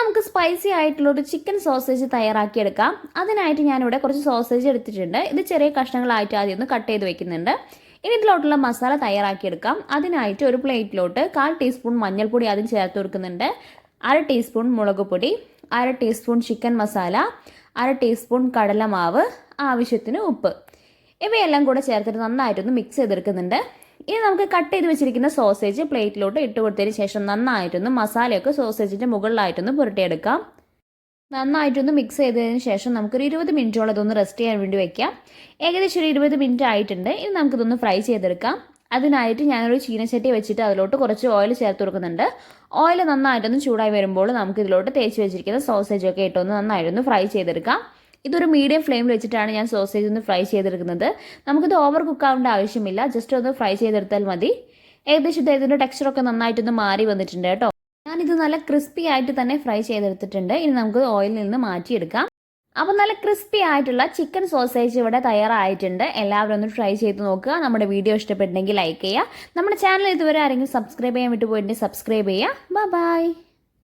നമുക്ക് സ്പൈസി ആയിട്ടുള്ള ഒരു ചിക്കൻ സോസേജ് തയ്യാറാക്കിയെടുക്കാം. അതിനായിട്ട് ഞാനിവിടെ കുറച്ച് സോസേജ് എടുത്തിട്ടുണ്ട്. ഇത് ചെറിയ കഷ്ണങ്ങളായിട്ട് ആദ്യം ഒന്ന് കട്ട് ചെയ്ത് വെക്കുന്നുണ്ട്. ഇനി ഇതിലോട്ടുള്ള മസാല തയ്യാറാക്കിയെടുക്കാം. അതിനായിട്ട് ഒരു പ്ലേറ്റിലോട്ട് കാൽ ടീസ്പൂൺ മഞ്ഞൾപ്പൊടി ആദ്യം ചേർത്ത് കൊടുക്കുന്നുണ്ട്. അര ടീസ്പൂൺ മുളക് പൊടി അര ടീസ്പൂൺ ചിക്കൻ മസാല അര ടീസ്പൂൺ കടലമാവ് ആവശ്യത്തിന് ഉപ്പ്. ഇവയെല്ലാം കൂടെ ചേർത്തിട്ട് നന്നായിട്ടൊന്ന് മിക്സ് ചെയ്തെടുക്കുന്നുണ്ട്. ഇനി നമുക്ക് കട്ട് ചെയ്ത് വെച്ചിരിക്കുന്ന സോസേജ് പ്ലേറ്റിലോട്ട് ഇട്ട് കൊടുത്തതിന് ശേഷം നന്നായിട്ടൊന്ന് മസാലയൊക്കെ സോസേജിന്റെ മുകളിലായിട്ടൊന്ന് പുരട്ടിയെടുക്കാം. നന്നായിട്ടൊന്ന് മിക്സ് ചെയ്തതിന് ശേഷം നമുക്കൊരു ഇരുപത് മിനിറ്റോളം ഇതൊന്ന് റെസ്റ്റ് ചെയ്യാൻ വേണ്ടി വെക്കാം. ഏകദേശം ഒരു ഇരുപത് മിനിറ്റ് ആയിട്ടുണ്ട്. ഇനി നമുക്കിതൊന്ന് ഫ്രൈ ചെയ്തെടുക്കാം. അതിനായിട്ട് ഞാനൊരു ചീനച്ചട്ടി വെച്ചിട്ട് അതിലോട്ട് കുറച്ച് ഓയിൽ ചേർത്ത് കൊടുക്കുന്നുണ്ട്. ഓയിൽ നന്നായിട്ടൊന്ന് ചൂടായി വരുമ്പോൾ നമുക്ക് ഇതിലോട്ട് തേച്ച് വെച്ചിരിക്കുന്ന സോസേജൊക്കെ ഇട്ടൊന്ന് നന്നായിട്ടൊന്ന് ഫ്രൈ ചെയ്തെടുക്കാം. ഇതൊരു മീഡിയം ഫ്ലെയിമിൽ വെച്ചിട്ടാണ് ഞാൻ സോസേജ് ഒന്ന് ഫ്രൈ ചെയ്തെടുക്കുന്നത്. നമുക്കിത് ഓവർ കുക്ക് ആവേണ്ട ആവശ്യമില്ല. ജസ്റ്റ് ഒന്ന് ഫ്രൈ ചെയ്തെടുത്താൽ മതി. ഏകദേശം ഇതിന്റെ ടെക്സ്ചറൊക്കെ നന്നായിട്ടൊന്ന് മാറി വന്നിട്ടുണ്ട് കേട്ടോ. ഞാനിത് നല്ല ക്രിസ്പി ആയിട്ട് തന്നെ ഫ്രൈ ചെയ്തെടുത്തിട്ടുണ്ട്. ഇനി നമുക്ക് ഓയിലിൽ നിന്ന് മാറ്റിയെടുക്കാം. അപ്പോൾ നല്ല ക്രിസ്പി ആയിട്ടുള്ള ചിക്കൻ സോസേജ് ഇവിടെ തയ്യാറായിട്ടുണ്ട്. എല്ലാവരും ഒന്ന് ട്രൈ ചെയ്ത് നോക്കുക. നമ്മുടെ വീഡിയോ ഇഷ്ടപ്പെട്ടെങ്കിൽ ലൈക്ക് ചെയ്യുക. നമ്മുടെ ചാനൽ ഇതുവരെ ആരെങ്കിലും സബ്സ്ക്രൈബ് ചെയ്യാൻ വിട്ടുപോയിട്ടുണ്ടെങ്കിൽ സബ്സ്ക്രൈബ് ചെയ്യുക. ബൈ